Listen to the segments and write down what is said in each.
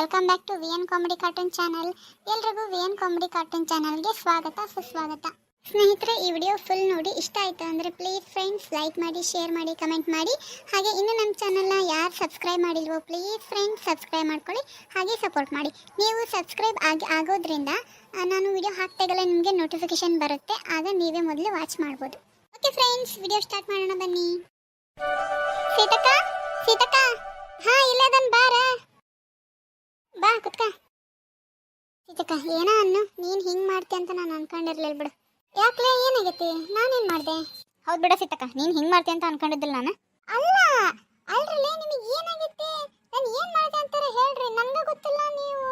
Welcome back to V N comedy cartoon channel ಎಲ್ರಿಗೂ V N comedy cartoon ಚಾನಲ್ಗೆ ಸ್ವಾಗತ, ಸುಸ್ವಾಗತ. ಸ್ನೇಹಿತರೆ, ಈ ವಿಡಿಯೋ ಫುಲ್ ನೋಡಿ ಇಷ್ಟ ಆಯಿತು ಅಂದರೆ ಪ್ಲೀಸ್ ಫ್ರೆಂಡ್ಸ್ ಲೈಕ್ ಮಾಡಿ ಶೇರ್ ಮಾಡಿ ಕಮೆಂಟ್ ಮಾಡಿ. ಹಾಗೆ ಇನ್ನು ನಮ್ಮ ಚಾನಲ್ನ ಯಾರು ಸಬ್ಸ್ಕ್ರೈಬ್ ಮಾಡಿಲ್ವೋ ಪ್ಲೀಸ್ ಫ್ರೆಂಡ್ಸ್ ಸಬ್ಸ್ಕ್ರೈಬ್ ಮಾಡ್ಕೊಳ್ಳಿ. ಹಾಗೆ ಸಪೋರ್ಟ್ ಮಾಡಿ. ನೀವು ಸಬ್ಸ್ಕ್ರೈಬ್ ಆಗಿ ಆಗೋದ್ರಿಂದ ನಾನು ವಿಡಿಯೋ ಹಾಕ್ತೇಗಲ್ಲ ನಿಮಗೆ ನೋಟಿಫಿಕೇಶನ್ ಬರುತ್ತೆ. ಆಗ ನೀವೇ ಮೊದಲು ವಾಚ್ ಮಾಡ್ಬೋದು. ಓಕೆ ಫ್ರೆಂಡ್ಸ್ ವಿಡಿಯೋ ಸ್ಟಾರ್ಟ್ ಮಾಡೋಣ ಬನ್ನಿ. ಸೀತಕ್ಕ ಸೀತಕ್ಕ. ಹಾ ಇಲ್ಲದನ್ ಬಾರ. ಬಾ ಕುತ್ಕ. ಸೀತಕ್ಕ ಏನ ಅನ್ನು? ನೀನ್ ಹಿಂಗ್ ಮಾಡ್ತಿ ಅಂತ ನಾನು ಅನ್ಕೊಂಡಿರ್ಲಿಲ್ಲ ಬಿಡು. ಯಾಕ್ಲೆ ಏನಾಗೈತಿ? ನಾನೇನ್ ಮಾಡ್ದೆ? ಹೌದ್ ಬಿಡ ಸೀತಕ್ಕ ನೀನ್ ಹಿಂಗ್ ಮಾಡ್ತಿ ಅಂತ ಅನ್ಕೊಂಡಿದ್ದಿಲ್ಲ ನಾನು. ಅಲ್ಲ, ಅಲ್ರಲ್ಲೇ ನಿಮಗೆ ಏನಾಗೈತಿ? ನಾನು ಏನ್ ಮಾಡ್ದೆ ಅಂತಾರೆ ಹೇಳ್ರಿ, ನನಗೆ ಗೊತ್ತಿಲ್ಲ ನೀವು.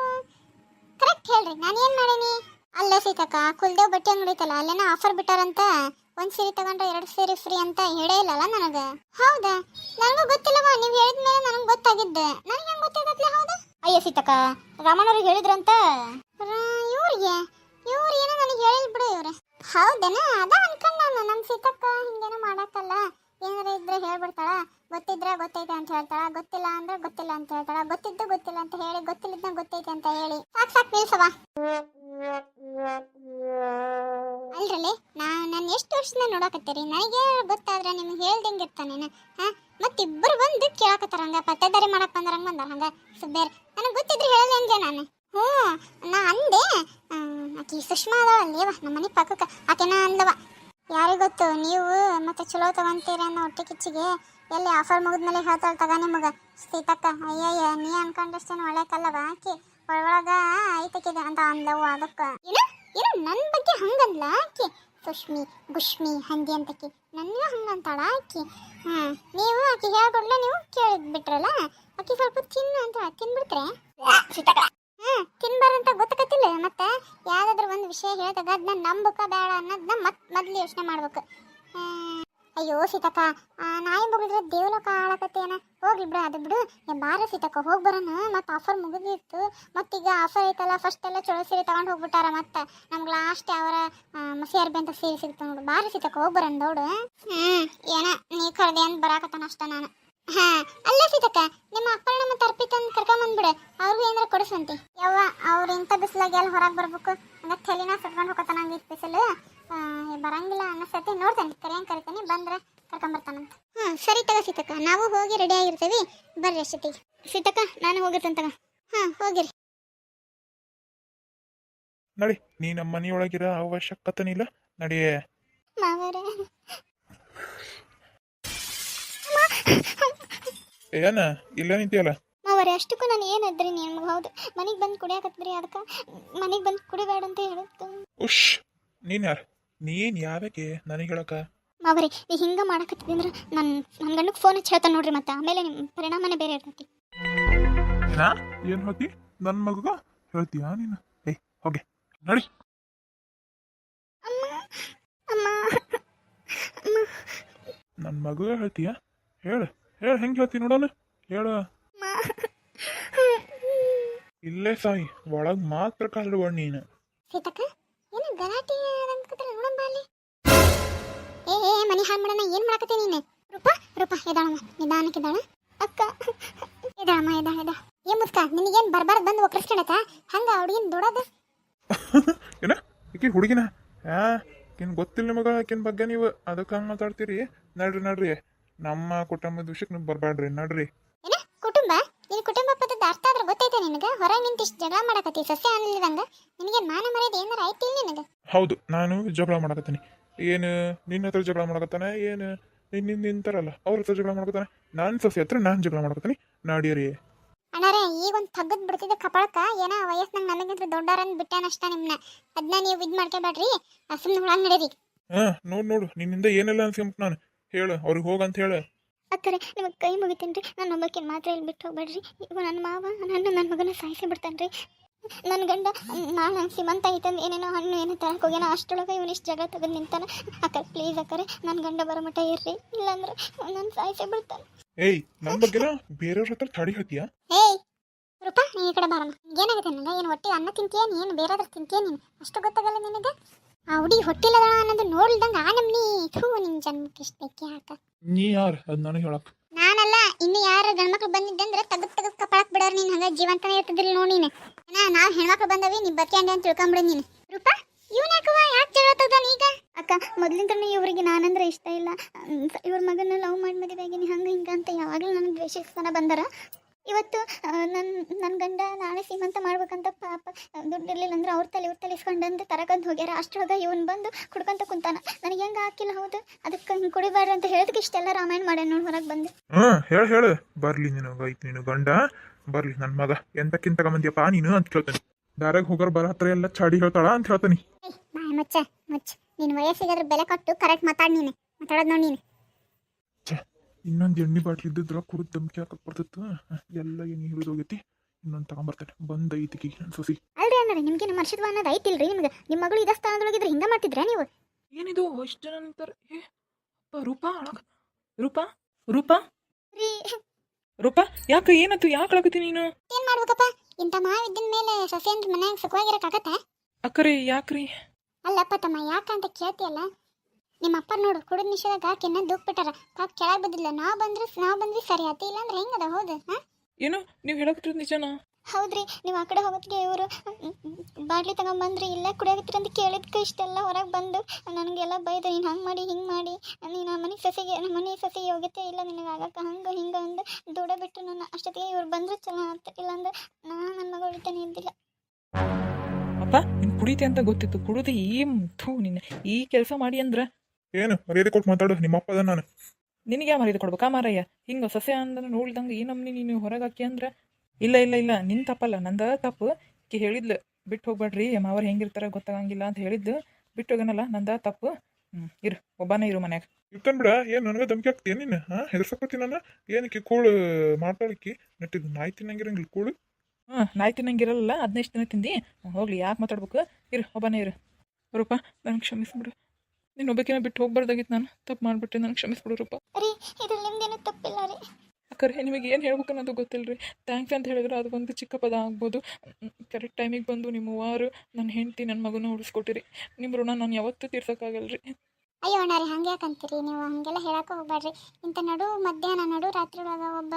ಕರೆಕ್ಟ್ ಹೇಳ್ರಿ, ನಾನು ಏನು ಮಾಡೀನಿ? ಅಲ್ಲ ಸೀತಕ್ಕ ಕುಲ್ದೇವ್ ಬಟ್ಟೆ ಅಂಗಡಿ ಐತಲ್ಲ, ಅಲ್ಲೇನ ಆಫರ್ ಬಿಟ್ಟಾರಂತ. ಒಂದ್ ಸೀರೆ ತಗೊಂಡ್ರೆ ಎರಡು ಸೀರೆ ಫ್ರೀ ಅಂತ ಹೇಳೇ ಇಲ್ಲಲ್ಲ ನನಗೆ? ಹೌದಾ? ನನಗೂ ಗೊತ್ತಿಲ್ಲವಾ, ನೀವು ಹೇಳಿದ್ಮೇಲೆ ನನಗೆ ಗೊತ್ತಾಗಿದ್ದೆ. ನನಗೆ ಹೆಂಗ್ ಹೌದಾ? ಅಯ್ಯ ಸೀತಕ್ಕ ರಾಮಣ್ಣವ್ರಿಗೆ ಹೇಳಿದ್ರಂತ? ಇವ್ರಿಗೆ? ಇವ್ರು ಏನೋ ನನಗೆ ಹೇಳಿಲ್ ಬಿಡು ಇವ್ರೆ. ಹೌದೇನ? ಅದ ಅನ್ಕೊಂಡ್ ನಾನು ನಮ್ಮ ಸೀತಕ್ಕ ಹಿಂಗೇನೋ ಮಾಡಕ್ಕಲ್ಲ ಏನಾರ ಇದ್ರೆ ಹೇಳ್ಬಿಡ್ತಾಳ. ಗೊತ್ತಿದ್ರೆ ಗೊತ್ತೈತೆ ಅಂತ ಹೇಳ್ತಾಳ. ಗೊತ್ತಿಲ್ಲ ಅಂದ್ರೆ ಗೊತ್ತಿಲ್ಲ ಅಂತ ಹೇಳ್ತಾಳ. ಗೊತ್ತಿದ್ದು ಗೊತ್ತಿಲ್ಲ ಅಂತ ಹೇಳಿ ಗೊತ್ತಿಲ್ಲದ್ನ ಗೊತ್ತೈತೆ ಅಂತ ಹೇಳಿ. ಸಾಕ್ ಸಾಕ್ ನಿಲ್ಸವ ಅಲ್ರಲ್ಲಿ, ನಾ ನಾನು ಎಷ್ಟು ವರ್ಷದಿಂದ ನೋಡಕತ್ತೀರಿ? ನನಗೆ ಗೊತ್ತಾದ್ರೆ ನಿಮ್ಗೆ ಹೇಳ್ದಂಗೆ ಇರ್ತಾನೇನ? ಹಾ? ಮತ್ತಿಬ್ಬರು ಬಂದು ಕೇಳಕತ್ತಾರ ಹಂಗ, ಪತ್ತೆದಾರಿ ಮಾಡಕ್ ಬಂದಾರ, ಹಂಗ ಬಂದಾರ, ಹಂಗ. ಸುಬ್ಬೇರ್ ನನಗೆ ಗೊತ್ತಿದ್ರೆ ಹೇಳಂಗೆ ನಾನು? ಹ್ಞೂ, ನಾ ಅಂದೆ ಆಕಿ ಸುಷ್ಮಾ ಅದಾವಲ್ಲೇವ ನಮ್ಮ ಮನೆ ಪಕ್ಕಕ್ಕೆ. ಆಕೆನ ಅಂದವ ಯಾರಿಗ್ ಗೊತ್ತು, ನೀವು ಮತ್ತೆ ಚಲೋ ತಗೊಂತೀರಿ ಅನ್ನೋ ಹೊಟ್ಟೆ ಕಿಚ್ಚಿಗೆ ಎಲ್ಲಿ ಆಫರ್ ಮುಗಿದ್ಮೇಲೆ ಹೇಳ್ತಾಳ ತಗ ನಿಮಗ. ಸೀತಕ್ಕ, ಅಯ್ಯಯ್ಯ, ನೀ ಅನ್ಕೊಂಡಷ್ಟೇನು ಒಳ್ಳೆ ಕಲ್ಲವ ಆಕಿ? ಒಳಗೊಳಗ ಐತಕ್ಕಿದೆ ಅಂತ ಅಂದವು ಅದಕ್ಕ. ಏನು? ಏನು ನನ್ನ ಬಗ್ಗೆ ಹಂಗಲ್ಲ ಆಕಿ? ಸುಷ್ಮಿ ಗುಷ್ಮಿ ಹಂಗೆ ಅಂತಕಿ. ನನ್ನ ಹಂಗಂತಾಳ ಆಕಿ. ಹ್ಮ್ ನೀವು ಆಕಿ ಹೇಳ್ಕೊಡ್ಲೆ ನೀವು ಕೇಳಿದ್ ಬಿಟ್ರಲ್ಲ ಆಕಿ ಸ್ವಲ್ಪ ತಿನ್ನು ಅಂತ ತಿನ್ಬಿಡ್ತ್ರೆ? ಹ್ಮ್ ತಿನ್ಬಾರಂತ ಗೊತ್ತಾಗತ್ತಿಲ್ಲ ಮತ್ತೆ ಯಾವ್ದಾದ್ರು ಒಂದು ವಿಷಯ ಹೇಳಿದಾಗ ಅದನ್ನ ನಂಬಕ ಬೇಡ ಅನ್ನೋದನ್ನ ಮತ್ ಮೊದ್ಲು ಯೋಚನೆ ಮಾಡ್ಬೇಕು. ಅಯ್ಯೋ ಸೀತಕ್ಕ ಆ, ನಾಯಿ ಮುಗಿದ್ರೆ ದೇವಲೋಕ ಆಳಕತ್ತೇನ ಹೋಗ್ಲಿ ಬಿಡು ಅದು ಬಿಡು. ಬಾರ ಸೀತಕ್ಕ ಹೋಗಿ ಬರೋಣ ಮತ್ತೆ ಆಫರ್ ಮುಗಿದಿತ್ತು. ಮತ್ತೀಗ ಆಫರ್ ಐತಲ್ಲ ಫಸ್ಟ್ ಎಲ್ಲ ಚಲೋ ಸೀರೆ ತಗೊಂಡು ಹೋಗ್ಬಿಟ್ಟಾರ ಮತ್ತೆ. ನಮ್ಗೆ ಲಾಸ್ಟ್ ಅವರ ಮಸಿ ಅರ್ಬಿ ಅಂತ ಸೀರೆ ಸಿಗ್ತ ನೋಡು. ಬಾರ ಸೀತಕ್ಕ ಹೋಗಿ ಬರೋಣ ದೌಡು. ಹ್ಮ್ ಏನ ನೀ ಕರ್ದೆ ಅಂತ ಬರಾಕತ್ತಾನ ಅಷ್ಟ ನಾನು. ಹಾ ಅಲ್ಲ ಸೀತಕ್ಕ ನಿಮ್ಮ ಅಪ್ಪಣ್ಣ ಮತ್ತೆ ಅರ್ಪಿತ ಅಂತ ಕರ್ಕೊಂಡ್ ಬಂದ್ಬಿಡು. ಅವ್ರಿಗೂ ಏನಾರ ಕೊಡಿಸಂತಿ ಯವ್ವ ಅವ್ರು ಇಂಥ ಬಿಸಿಲಾಗಿ ಎಲ್ಲಿ ಹೊರಗೆ ಬರ್ಬೇಕು? ಹಂಗ ತಲೆನ ಸುಟ್ಕೊಂಡು ಹಂಗಿತ್ತು ಬಿಸಿಲು ಆ, ಬರಂಗಿಲ್ಲ ಅನ್ನಿಸ್ತೈತಿ ನೋಡ್ತೇನೆ. ಕರಿಯಂಗ್ ಕರಿತೇನೆ ಬಂದ್ರೆ ಕರ್ಕೊಂಡ್ ಬರ್ತಾನಂತ ಹ್ಮ್ ಸರಿ ತಗ ಸೀತಕ್ಕ. ನಾವು ಹೋಗಿ ರೆಡಿ ಆಗಿರ್ತೀವಿ. ಬರ್ರಿ ಅಷ್ಟೊತ್ತಿಗೆ. ಸೀತಕ್ಕ ನಾನು ಹೋಗಿರ್ತೇನೆ ತಗ. ಹಾಂ ಹೋಗಿರಿ. ನಡಿ ನೀ ನಮ್ಮ ಮನೆಯೊಳಗಿರ ಅವಶ್ಯಕತೆನೇ ಇಲ್ಲ. ನಡಿಯೇ ಮಾವರೇ. ಏನ ಇಲ್ಲ ನಿಂತಿಯಲ್ಲ? ಮಾವರೇ ಅಷ್ಟಕ್ಕೂ ನಾನು ಏನದ್ರಿ ನಿಮ್ಗೆ ಹೌದು ಮನೆಗೆ ಬಂದು ಕುಡಿಯಾಕತ್ರಿ ಅದಕ್ಕೆ? ಮನೆಗೆ ಬಂದು ಕುಡಿಬೇಡ ಅಂತ ಹೇಳುತ್ತೆ ಉಶ್ ನೀನ್ ಯಾರು? ನೀನ್ ಯಾವಕ್ಕೆ ನನಗೆ ಹೇಳಕ ಮಾವರಿ ನೀ ಹಿಂಗ ಮಾಡಕತ್ತಿದ್ರೆ ನನ್ನ ನನ್ನ ಗಂಡಕ್ಕೆ ಫೋನ್ ಹಚ್ಚಿ ಹೇಳ್ತಾನೆ ನೋಡ್ರಿ ಮತ್ತೆ. ಆಮೇಲೆ ನಿಮ್ಮ ಪರಿಣಾಮನೇ ಬೇರೆ ಇರ್ತೈತಿ. ನಾ? ಏನ್ ಹೋತಿ ನನ್ನ ಮಗುಗ ಹೇಳ್ತೀಯಾ ನೀನು? ಏ ಹೋಗೆ. ನಡಿ. ಅಮ್ಮ ಅಮ್ಮ ಅಮ್ಮ. ನನ್ನ ಮಗುಗ ಹೇಳ್ತೀಯಾ? ಹೇಳು ಹೇಳು ಹೆಂಗೆ ಹೇಳ್ತಿ ನೋಡೋಣ? ಹೇಳು. ಅಮ್ಮ. ಇಲ್ಲೇ ಸಾಯಿ ಒಳಗ್ ಮಾತ್ರ ಕಾಲಿಡ್ಬೇಡ ನೀನು. ಸೀತಕ್ಕ ಏನು ಗಲಾಟೆ ಮನೆ ಹಾಳು ಮಾಡೋಣ ಏನು ಮಾಡಕತ್ತೆ ನೀನು? ರೂಪ ರೂಪ ಎದಾಳಮ್ಮ ನಿಧಾನಕ್ಕೆ ಎದಾಳ ಅಕ್ಕ ಎದಾಳಮ್ಮ ಎದಾಳ ಎದ ಏ ಮುಸ್ಕ ನಿನಗೇನು ಬರ್ಬಾರ್ದು ಬಂದು ಒಕ್ಕರ್ಸ್ಕೊಳಕ ಹಂಗ ಹುಡುಗಿನ ದೊಡದ ಏನ? ಈಕಿ ಹುಡುಗಿನ? ಆ ಏನು ಗೊತ್ತಿಲ್ಲ ನಿಮಗ ಆಕಿನ ಬಗ್ಗೆ ನೀವು ಅದಕ್ಕೆ ಹಂಗೆ ಮಾತಾಡ್ತೀರಿ? ನಡ್ರಿ ನಡ್ರಿ. ನಮ್ಮ ಕುಟುಂಬದ ವಿಷಯಕ್ಕೆ ನೀವು ಬರಬೇಡ್ರಿ ನಡ್ರಿ. ಏನ? ಕುಟುಂಬ? ನೀನು ಕುಟುಂಬ ಪದ್ಧತಿ ಅರ್ಥ ಆದ್ರೆ ಗೊತ್ತೈತೆ ನಿನಗ? ಹೊರಗೆ ನಿಂತು ಇಷ್ಟು ಜಗಳ ಮಾಡಕತ್ತಿ ಸಸ್ಯ ಅನ್ನಲಿದಂಗ? ನಿನಗೆ ಮಾನ ಮರ್ಯಾದೆ ಏನಾರ ಐತಿಲ್ಲ ನಿನಗ? ಹೌದು ನಾನು ಜಗಳ ಮಾಡಕತ್ತೀನಿ. ಏನು ನಿನ್ನ ಹತ್ರ ಜಗಳ ಮಾಡಕತ್ತಾನೆ ಏನು ನಿನ್ನ ನಿಂತಾರಲ್ಲ ಅವ್ರ ಹತ್ರ ಜಗಳ ಮಾಡ್ಕೊತಾನೆ ನಾನು ಸೊಸೆ ಹತ್ರ ನಾನು ಜಗಳ ಮಾಡ್ಕೊತಾನೆ ನಾಡಿಯರಿ ಅಣ್ಣಾರೆ ಈಗ ಒಂದು ತಗ್ಗದ್ ಬಿಡ್ತಿದ್ದ ಕಪಾಳಕ್ಕ ಏನೋ ವಯಸ್ಸಿನಾಗ ನನಗಿಂತ ದೊಡ್ಡವರನ್ನ ಬಿಟ್ಟಾನಷ್ಟ ನಿಮ್ನ. ಅದನ್ನ ನೀವು ಇದು ಮಾಡ್ಕೋಬೇಡ್ರಿ ಸುಮ್ಮನೆ ಹುಳಂಗ್ ನಡೀರಿ. ಹಾಂ ನೋಡು ನೋಡು ನಿನ್ನಿಂದ ಏನೆಲ್ಲ ಅನ್ಸ್ಕೊಂಬಿಟ್ಟು ನಾನು. ಹೇಳು ಅವ್ರಿಗೆ ಹೋಗಂತ ಹೇಳು. ಅಕ್ಕರೆ ನಿಮಗೆ ಕೈ ಮುಗಿತೀನಿ ರೀ ನಾನು ನಂಬಕ್ಕೆ ಮಾತ್ರ ಇಲ್ಲಿ ಬಿಟ್ಟು ಹೋಗ್ಬೇಡ್ರಿ. ಇವ ನನ್ನ ಮಾವ ನನ್ನ ನನ್ನ ಮಗನ ಸಾಯಿಸಿ ಬಿಡ್ತಾನೆ ರೀ ನನ್ನ ಗಂಡ ನಾನು ಸಿಮಂತ ಐತಂದು ಏನೇನೋ ಹಣ್ಣು ಏನೋ ತರಕ್ಕೆ ಹೋಗ್ಯಾನ ಅಷ್ಟೊಳಗೆ ಇವನಿಷ್ಟು ಜಾಗ ತೆಗೆದು ನಿಂತಾನ. ಅಕ್ಕ ಪ್ಲೀಸ್ ಅಕ್ಕರೆ ನನ್ನ ಗಂಡ ಬರೋ ಮಟ್ಟ ಇರ್ರಿ ಇಲ್ಲಾಂದ್ರೆ ನನ್ನ ಸಾಯಿಸಿ ಬಿಡ್ತಾನೆ. ಏಯ್ ನನ್ನ ಬಗ್ಗೆ ಬೇರೆಯವ್ರ ಹತ್ರ ತಡಿ ಹೇಳ್ತೀಯಾ? ಏಯ್ ರೂಪಾ ನೀ ಈ ಕಡೆ ಬಾರಮ್ಮ. ಏನಾಗುತ್ತೆ ನನಗೆ? ಏನು ಹೊಟ್ಟೆ ಅನ್ನ ತಿಂತೀಯ ನೀನು? ಬೇರೆದ್ರ ತಿಂತೀಯ ನೀನು? ಅಷ್ಟು ಗೊತ್ತಾಗಲ್ಲ ನಿನಗೆ? ಆ ಹುಡುಗಿ ಹೊಟ್ಟಿಲ್ಲದ ಅನ್ನೋದು ನೋಡ್ಲ್ದಂಗೆ ಆ ನಮ್ನಿ. ಥೂ ನಿನ್ನ ಜನ್ಮಕ್ಕೆ ಇಷ್ಟಕ್ಕೆ ಹಾಕ. ನೀ ಯಾರು? ಅದು ನನಗೆ ಹೇಳಕ್ ನಾನಲ್ಲ ಇನ್ನು ಯಾರು ಗಂಡ್ಮಕ್ಳು ಬಂದಿದ್ದೆ ಅಂದ್ರೆ ತಗದ್ ತಗದ್ ಕಪಾಳಕ್ ಬಿಡೋರು ನೀನು. ಹಂಗ ಜೀವಂತನೇ ಇರ್ತದ್ರಿ ನೋಡಿ ನೀನು. ನಾ ನಾವು ಹೆಣ್ಮಕ್ಳು ಬಂದವಿ ನೀ ಬತ್ಕೊಂಡೆ ಅಂತ ತಿಳ್ಕೊಂಬಿಡು ನೀನು. ರೂಪಾ, ಇವ್ನ ಯಾಕೆ ಈಗ? ಅಕ್ಕ, ಮೊದ್ಲಿಂದನೇ ಇವ್ರಿಗೆ ನಾನಂದ್ರೆ ಇಷ್ಟ ಇಲ್ಲ. ಇವ್ರ ಮಗನ ಲವ್ ಮಾಡಿ ಮದುವೆ ಆಗಿನಿ, ಹಂಗೆ ಹಿಂಗೆ ಅಂತ ಯಾವಾಗಲೂ ನನಗೆ ದ್ವೇಷಿಸ್ತಾನ ಬಂದಾರ. ಇವತ್ತು ನನ್ನ ನನ್ನ ಗಂಡ ನಾಳೆ ಸೀಮಂತ ಮಾಡ್ಬೇಕಂತ ಪಾಪ ದುಡ್ಡು ಇರ್ಲಿಲ್ಲ ಅಂದ್ರೆ ಅವ್ರ ತಲೆ ಇವ್ರ ತಲೆ ಇಸ್ಕೊಂಡಂದು ತರಕಂತ ಹೋಗ್ಯಾರ. ಅಷ್ಟರೊಳಗೆ ಇವನು ಬಂದು ಕುಡ್ಕೊಂತ ಕುಂತಾನ. ನನಗೆ ಹೆಂಗೆ ಹಾಕಿಲ್ಲ ಹೌದು? ಅದಕ್ಕೆ ಹಿಂಗೆ ಕುಡಿಬಾರ್ದು ಅಂತ ಹೇಳಿದಕ್ಕೆ ಇಷ್ಟೆಲ್ಲ ರಾಮಾಯಣ ಮಾಡ್ಯಾನ ನೋಡಿ ಹೊರಗೆ ಬಂದು. ಹ್ಞೂ ಹೇಳು ಹೇಳು. ಬರಲಿ ನೀನು ಐತಿ ನೀನು. ಗಂಡ ಬರಲಿ ನನ್ನ ಮಗ. ಎಂತಕ್ಕಿಂತ ಬಂದ್ಯಪ್ಪ ನೀನು ಅಂತ ಕೇಳ್ತಾನೆ. ದಾರಾಗ ಹೋಗೋರು ಬರ ಹತ್ರ ಎಲ್ಲ ಚಾಡಿ ಹೇಳ್ತಾಳ ಅಂತ ಹೇಳ್ತಾನೆ. ಮಚ್ಚ ಮಚ್ಚ. ನಿನ್ನ ವಯಸ್ಸಿಗಾದ್ರೆ ಬೆಲೆ ಕೊಟ್ಟು ಕರೆಕ್ಟ್ ಮಾತಾಡ್ ನೀನು. ಮಾತಾಡೋದು ನೋಡಿ ನೀನು. ಇನ್ನೊಂದು ಎಣ್ಣೆ ಬಾಟ್ಲಿ ಇದ್ದಿದ್ರ ಕುಡಿದು ದಮ್ಕಿ ಹಾಕಕ್ ಬರ್ತಿತ್ತು ಎಲ್ಲ ಎಣ್ಣೆ ಹಿಡಿದು ಹೋಗೈತಿ. ಇನ್ನೊಂದು ತಗೊಂಬರ್ತಾನೆ. ಬಂದ ಐತಿಕಿ ನನ್ನ ಸೊಸಿ. ಅಲ್ರಿ ಅಣ್ಣ ನಿಮ್ಗೆ ನಮ್ಮ ಹರ್ಷದ್ವ ಅನ್ನೋದು ಐತಿಲ್ರಿ ನಿಮ್ಗೆ? ನಿಮ್ಮ ಮಗಳು ಇದ ಸ್ಥಾನದೊಳಗಿದ್ರೆ ಹಿಂಗೆ ಮಾಡ್ತಿದ್ರೆ ನೀವು? ಏನಿದು? ಇಷ್ಟು ಜನ ಅಂತಾರೆ? ಏ ಅಪ್ಪ ರೂಪಾ ಅಳಕ. ರೂಪಾ ರೂಪಾ? ರೀ. ರೂಪಾ ಯಾಕೆ ಏನತ್ತು ಯಾಕೆ ಅಳಕತ್ತಿ ನೀನು? ಏನ್ ಮಾಡ್ಬೇಕಪ್ಪ? ಇಂಥ ಮಾವಿದ್ದಿನ ಮೇಲೆ ಸೊಸೆ ಅಂದ್ರೆ ಮನ್ಯಾಗ ಸುಖವಾಗಿರಕ್ಕಾಗತ್ತೆ ಅಕ್ಕರಿ ಯಾಕ್ರಿ? ಅಲ್ಲಪ್ಪ ತಮ್ಮ ಯಾಕಂತ ಕೇಳ್ತಿಯಲ್ಲ? ನಿಮ್ಮ ಅಪ್ಪ ನೋಡು ಕುಡಿದ ನಿಷೇಧಾಗ ಕೆನ್ನ ದೂಕ್ ಬಿಟ್ಟಾರ. ಪಾಪ ಕೆಳಗ್ ಬಿದ್ದಿಲ್ಲ ನಾ ಬಂದ್ರೆ ನಾ ಬಂದ್ವಿ ಸರಿ ಅತಿ ಇಲ್ಲಾಂದ್ರೆ ಹೆಂಗದ? ಹೌದು ಹಾ? ಏನು? ನೀವು ಹೇಳಕತ್ತಿರೋದು ನಿಜನಾ? ಹೌದ್ರಿ ನೀವು ಆ ಕಡೆ ಹೋಗೋದ್ಗೆ ಇವರು ಬಾಟ್ಲಿ ತಗೊಂಬಂದ್ರಿ ಇಲ್ಲ ಕುಡಿಯಾಕತ್ತೀರ ಅಂತ ಕೇಳಿದ್ಕ ಇಷ್ಟೆಲ್ಲ ಹೊರಗೆ ಬಂದು ನನಗೆಲ್ಲ ಬೈದು ನೀನು ಹಂಗೆ ಮಾಡಿ ಹಿಂಗೆ ಮಾಡಿ ನೀನು ಮನೆ ಸಸಿಗೆ ನಮ್ಮ ಮನೆ ಸಸಿಗೆ ಯೋಗ್ಯತೆ ಇಲ್ಲ ನಿನಗೆ ಆಗಕ್ಕೆ ಹಂಗೆ ಹಿಂಗೆ ಅಂದು ದೂಡ ಬಿಟ್ಟು ನನ್ನ ಅಷ್ಟೊತ್ತಿಗೆ ಇವ್ರು ಬಂದ್ರೆ ಚಲೋ ಆಗ್ತ ಇಲ್ಲಾಂದ್ರೆ ನಾನು ನನ್ನ ಮಗಳು ಇರ್ತಾನೆ ಇದ್ದಿಲ್ಲ. ಅಪ್ಪ ನೀನು ಕುಡಿತೆ ಅಂತ ಗೊತ್ತಿತ್ತು. ಕುಡಿದು ಈ ಥೂ ನಿನ್ನ ಈ ಕೆಲಸ ಮಾಡಿ ಅಂದ್ರೆ ಏನು? ಮರ್ಯಾದೆ ಕೊಟ್ಟು ಮಾತಾಡು ನಿಮ್ಮ ಅಪ್ಪದ ನಾನು. ನಿನಗೆ ಯಾವ ಮರ್ಯಾದೆ ಕೊಡ್ಬೇಕಾ? ಮಾರಯ್ಯ ಹಿಂಗೆ ಸಸ್ಯ ಅಂದ್ರೆ ನೋಡ್ದಂಗೆ ಈ ನಮ್ನಿ ನೀನು ಹೊರಗೆ ಹಾಕಿ ಅಂದ್ರೆ? ಇಲ್ಲ ಇಲ್ಲ ಇಲ್ಲ ನಿನ್ ತಪ್ಪಲ್ಲ ನಂದ ತಪ್ಪು. ಕಿ ಹೇಳಿದ್ಲು ಬಿಟ್ಟು ಹೋಗ್ಬೇಡ್ರಿ ಅವ್ರು ಹೆಂಗಿರ್ತಾರೆ ಗೊತ್ತಾಗಂಗಿಲ್ಲ ಅಂತ ಹೇಳಿದ್ದು ಬಿಟ್ಟು ಹೋಗನಲ್ಲ ನಂದ ತಪ್ಪು. ಹ್ಮ್ ಇರು ಒಬ್ಬನೇ ಇರು ಮನ್ಯಾಗ. ಇರ್ತನ್ ಬಿಡ ಏನು ನನಗೆ ದಮ್ಕಿ ಹಾಕ್ತೀಯ ನೀನು? ಹಾ ಹೆದರ್ಸಕತ್ತಿ ನಾನು. ಏನಕ್ಕೆ ಕೂಳು ಮಾತಾಡಕ್ಕೆ ನೆಟ್ಟಿದ್ ನಾಯಿ ತಿನ್ನಂಗಿರಂಗಿಲ್ಲ ಕೂಳು. ಹಾ ನಾಯಿ ತಿನ್ನಂಗಿರಲ್ಲ ಹದಿನೈದು ದಿನ ತಿಂದು? ಹೋಗ್ಲಿ ಯಾಕೆ ಮಾತಾಡ್ಬೇಕು? ಇರು ಒಬ್ಬನೇ ಇರು. ರೂಪ ನನಗೆ ಕ್ಷಮಿಸ್ಬಿಡು. ನೀನು ಒಬ್ಬಕಿನ ಬಿಟ್ಟು ಹೋಗ್ಬಾರ್ದಾಗಿತ್ತು ನಾನು. ತಪ್ಪು ಮಾಡ್ಬಿಟ್ಟೆ ನನಗೆ ಕ್ಷಮಿಸ್ಬಿಡು ರೂಪ ರೀ ಇದ್ರಲ್ಲಿ ನಿಮ್ದೇನು ತಪ್ಪಿಲ್ಲ ರೀ. ಅಕ್ಕರೆ ನಿಮಗೆ ಏನು ಹೇಳ್ಬೇಕು ಅನ್ನೋದು ಗೊತ್ತಿಲ್ಲ ರೀ ಥ್ಯಾಂಕ್ಸ್ ಅಂತ ಹೇಳಿದ್ರೆ ಅದು ಒಂದು ಚಿಕ್ಕ ಪದ ಆಗ್ಬೋದು. ಕರೆಕ್ಟ್ ಟೈಮಿಗೆ ಬಂದು ನಿಮ್ಮ ವಾರು ನನ್ನ ಹೆಂಡತಿ ನನ್ನ ಮಗನ ಉಳಿಸ್ಕೊಟ್ಟಿರಿ. ನಿಮ್ಮ ಋಣ ನಾನು ಯಾವತ್ತೂ ತೀರ್ಸೋಕ್ಕಾಗಲ್ಲ ರೀ ಅಯ್ಯೋ ಅಣ್ಣ ರೀ ಹಂಗೆ ಯಾಕಂತೀರಿ? ನೀವು ಹಾಗೆಲ್ಲ ಹೇಳಕ್ಕೆ ಹೋಗ್ಬೇಡ್ರಿ ಇಂಥ ನಡು ಮಧ್ಯಾಹ್ನ ನಡು ರಾತ್ರಿ ಒಳಗೆ ಒಬ್ಬ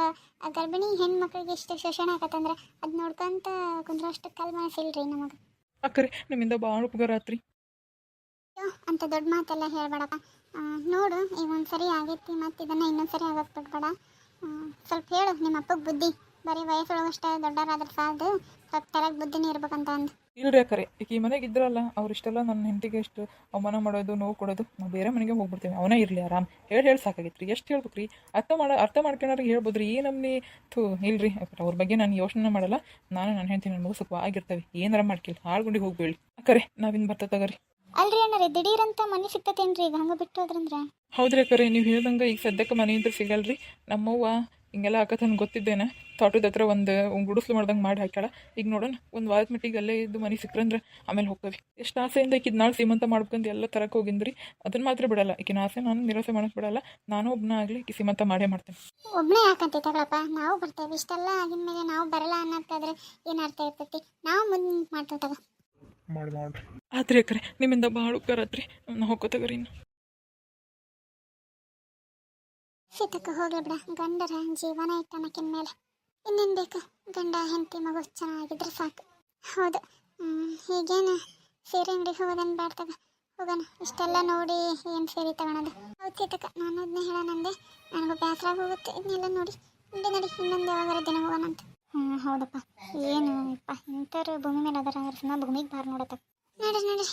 ಗರ್ಭಿಣಿ ಹೆಣ್ಮಕ್ಳಿಗೆ ಇಷ್ಟು ಶೋಷಣೆ ಆಗತ್ತಂದ್ರೆ ಅದು ನೋಡ್ಕೊಂತ ಕುಂದ್ರಷ್ಟು ಕಲ್ ಮನಸ್ಸಿಲ್ರಿ ನಮಗೆ. ಅಕ್ಕರೆ ನಿಮ್ಮಿಂದ ಭಾಳ ಉಪಕಾರ ಆತ್ರಿ. ಅಂತ ದೊಡ್ಡ ಮಾತೆಲ್ಲ ಹೇಳ್ಬೇಡಪ್ಪ. ನೋಡು, ಈಗ ಒಂದು ಸರಿ ಆಗೈತಿ ಮತ್ತು ಇದನ್ನು ಇನ್ನೊಂದು ಸರಿ ಆಗೋಕ್ಕೆ ಬಿಡ್ಬೇಡ ಸ್ವಲ್ಪ ಹೇಳು, ನಿಮ್ಮ ಅಪ್ಪಗೆ ಬುದ್ಧಿ. ಬರೀ ವಯಸ್ಸೊಳಗಷ್ಟೇ ದೊಡ್ಡರಾದ್ರೆ ಸಾಲದು, ಸ್ವಲ್ಪ ತಲೆಗೆ ಬುದ್ಧಿನೇ ಇರ್ಬೇಕಂತ ಅಂದು. ಇಲ್ರಿ ಅಕ್ಕರೆ ಈಗ ಈ ಮನೆಗೆ ಇದ್ರಲ್ಲ, ಅವ್ರು ಇಷ್ಟೆಲ್ಲ ನನ್ನ ಹೆಂಡತಿಗೆ ಎಷ್ಟು ಅವಮಾನ ಮಾಡೋದು, ನೋವು ಕೊಡೋದು, ನಾವು ಬೇರೆ ಮನೆಗೆ ಹೋಗ್ಬಿಡ್ತೀವಿ, ಅವನೇ ಇರಲಿ ಆರಾಮ್. ಹೇಳಿ ಹೇಳಿ ಸಾಕಾಗಿತ್ತು ರೀ ಎಷ್ಟು ಹೇಳ್ಬೇಕು ರೀ ಅರ್ಥ ಮಾಡ, ಅರ್ಥ ಮಾಡ್ಕೊಂಡ್ರಿಗೆ ಹೇಳ್ಬೋದು ರೀ ಏನು ನಮ್ಮನಿ ಥೂ, ಇಲ್ರಿ ಅವ್ರ ಬಗ್ಗೆ ನಾನು ಯೋಚನೆ ಮಾಡಲ್ಲ. ನಾನು ನನ್ನ ಹೆಂಡತಿ ನನ್ನ ಮಗು ಸುಖವಾಗಿರ್ತವೆ, ಏನಾರ ಮಾಡ್ಕಿಲ್ಲ ಹಾಳ್ಗುಂಡಿಗೆ ಹೋಗ್ಬೇಡಿ. ಅಕ್ಕರೆ, ನಾವಿನ್ ಬರ್ತಾ ತಗೋರಿ. ಅಲ್ರಿ ಅಣ್ಣ ದಿಢೀರಂತ ಮನೆ ಸಿಗ್ತತೇನ್ರಿ ಈಗ ಹಂಗೆ ಬಿಟ್ಟು ಹೋದ್ರಂದ್ರೆ ಹೌದ್ರಿ ಅಕ್ಕರೆ ನೀವು ಹೇಳ್ದಂಗೆ ಈಗ ಸದ್ಯಕ್ಕೆ ಮನೆಯಿಂದ ಸಿಗಲ್ರಿ. ನಮ್ಮವ್ವ ಹಿಂಗೆಲ್ಲ ಆಕತ್ ನನಗೆ ಗೊತ್ತಿದ್ದೇನೆ? ತೋಟದ ಹತ್ರ ಒಂದು ಗುಡಿಸ್ಲು ಮಾಡ್ದಂಗೆ ಮಾಡಿ ಹಾಕ್ಯಾಳ. ಈಗ ನೋಡೋಣ ಒಂದು ವಾರದ ಮಟ್ಟಿಗೆ ಅಲ್ಲೇ ಇದ್ದು ಮನೆ ಸಿಕ್ರಂದ್ರೆ ಆಮೇಲೆ ಹೋಗ್ತವಿ. ಎಷ್ಟು ಆಸೆಯಿಂದ ಈಕಿದ್ ನಾಳೆ ಸೀಮಂತ ಮಾಡ್ಬೇಕಂತ ಎಲ್ಲ ತರಕ್ಕೆ ಹೋಗಿಂದ್ರಿ ಅದನ್ನ ಮಾತ್ರ ಬಿಡಲ್ಲ ಈಕಿನ ಆಸೆ ನಾನು ನಿರಾಸೆ ಮಾಡಕ್ಕೆ ಬಿಡಲ್ಲ. ನಾನು ಒಬ್ಬನ ಆಗಲಿ ಈಕಿ ಸೀಮಂತ ಮಾಡೇ ಮಾಡ್ತೇನೆ. ಒಬ್ಬನೇ ಯಾಕಂತ ತಗೊಳಪ್ಪ ನಾವು ಬರ್ತೇವೆ ಇಷ್ಟೆಲ್ಲ ಆಗಿದ ಮೇಲೆ ನಾವು ಬರಲ್ಲ ಅನ್ನೋದಾದ್ರೆ ಏನು ಅರ್ಥ ಇರ್ತೈತಿ? ನಾವು ಮುಂದೆ ಮಾಡ್ತೇವೆ ಮಾಡಿ ಮಾಡ್ರಿ ಆತ್ರಿ ಅಕ್ಕರೆ ನಿಮ್ಮಿಂದ ಭಾಳ ಉಪಕಾರ ಆತ್ರಿ. ನಾ ಹೋಗೋತಗರಿ ಇನ್ನು. ಸೀತಕ್ಕೆ ಹೋಗ್ಲಿ ಬಿಡ. ಗಂಡರ ಜೀವನ ಇಟ್ಟನಕ್ಕಿನ ಮೇಲೆ. ಇನ್ನೇನು ಬೇಕು? ಗಂಡ ಹೆಂಡತಿ ಮಗು ಚೆನ್ನಾಗಿದ್ರೆ ಸಾಕು. ಹೌದು. ಹ್ಮ್, ಹೀಗೇನು ಸೀರೆ ಅಂಗಡಿಗೆ ಹೋಗೋದನ್ನು ಬೇಡ ತಗ ಹೋಗೋಣ. ಇಷ್ಟೆಲ್ಲ ನೋಡಿ ಏನು ಸೀರೆ ತಗೊಳೋದು? ಹೌದು ಸೀತಕ್ಕ ನಾನು ಅದನ್ನ ಹೇಳೋಣಂದೆ. ನನಗೂ ಬೇಸರ ಹೋಗುತ್ತೆ. ಇದನ್ನೆಲ್ಲ ನೋಡಿ. ನಡಿ ನೋಡಿ. ಇನ್ನೊಂದು ಯಾವಾಗಾರ ದಿನ ಹೋಗೋಣ ಅಂತ ಹ್ಞೂ ಹೌದಪ್ಪ. ಏನು ಅಪ್ಪ ಇಂಥವ್ರು ಭೂಮಿ ಮೇಲೆ ಅದರ ಸುಮ್ಮನೆ ಭೂಮಿಗೆ ಬಾರ್ ನೋಡತ್ತ ನಡಿ ನಡಿ